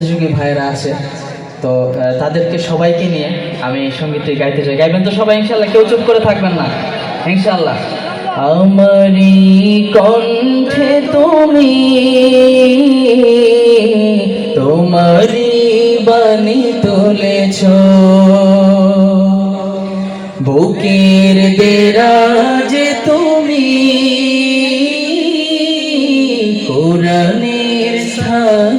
যুগী ভাইয়েরা আছে, তো তাদেরকে সবাইকে নিয়ে আমি সঙ্গীতটি গাইতে চাই। গাইবেন তো সবাই ইনশাল্লাহ কেউ চুপ করে থাকবেন না ইনশাল্লাহ আমারি কণ্ঠে তুমি তোমারি বাণী তুলেছ। বুকের দেরাজ তুমি, কোরআনের স্থান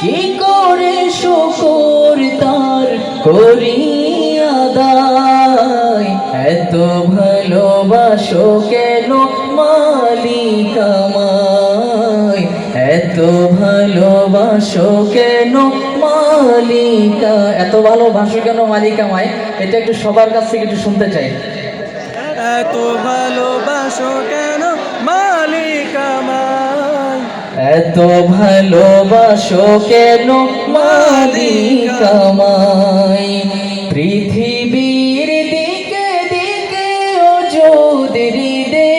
কি করে শুকর তার করি আদায় এত ভালোবাসো কেন মালিক আমায়? এত ভালোবাসো কেন মালিকা? এত ভালোবাসো কেন মালিক আমায়? এটা একটু সবার কাছ থেকে একটু শুনতে চাই। এত ভালোবাসো কেন মালিক আমায়? এত ভালোবাসো কেন মালিক আমায় পৃথিবীর দিকে দিকে যদি দে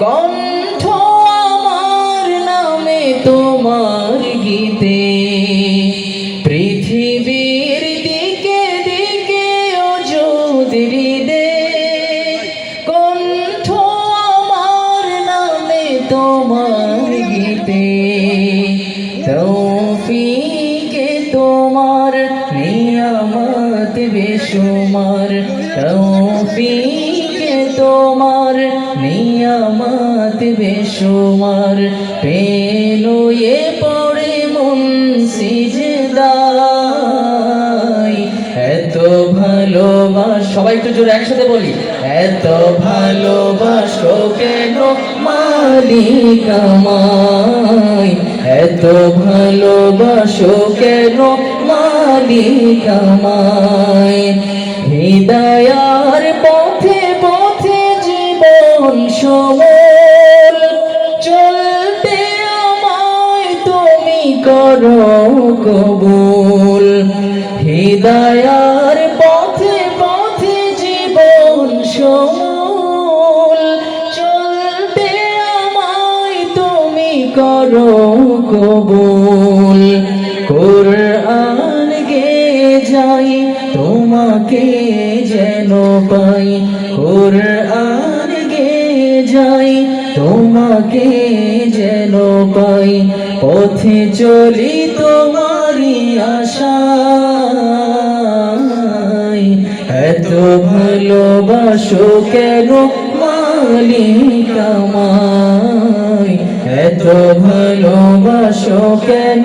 কণ্ঠ আমার নামে তোমার গীতে বেশুমার তৌফিকে তোমার, নিয়ামত বেশুমার। পেনুয়ে পড়ে মন সিজদায়। এত ভালোবাস, সবাই একটু জোরে একসাথে বলি। এত ভালোবাসো কেন মালিক আমায়? এত ভালোবাসো কেন মালিক আমায় হৃদয়ার পথে পথে জীবন সমল। চলতে আমায় তুমি করো কবুল। হৃদয়ার পথে পথে জীবন সমল। চলতে আমায় তুমি করো কবুল। কোরআন যাই, তোমাকে যেন পাই, কোরআন গে যাই, তোমাকে যেন পাই, পথে চলি তোমারি আশায়। এত ভালোবাসো কেন মালিক আমায়? এত ভালোবাসো কেন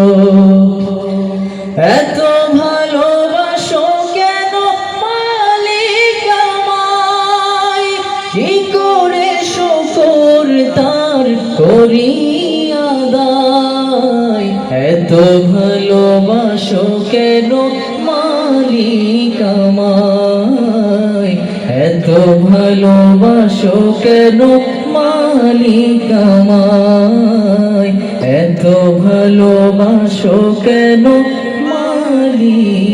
এত ভালোবাসো কেন মালিক আমায়? কি করে শুকর তার করি আদায়? এত ভালোবাসো কেন মালিক আমায়? এত ভালোবাসো কেন মালিক আমায়? এত ভালোবাসো কেন Ali.